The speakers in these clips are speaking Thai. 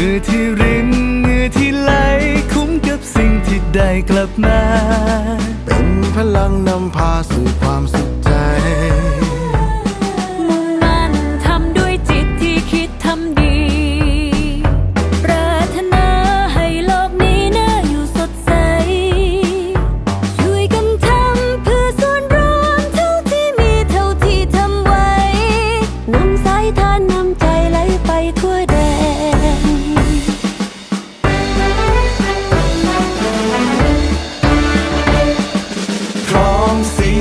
มือที่รินมือที่ไหล คุ้มกับสิ่งที่ได้กลับมา เป็นพลังนำพาสู่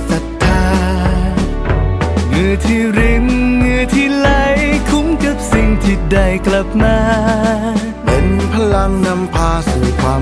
เห งื่อที่รินเหงื่อที่ไหลคุ้มกับสิ่งที่ได้กลับมา เป็นพลังนำพาสู่ความ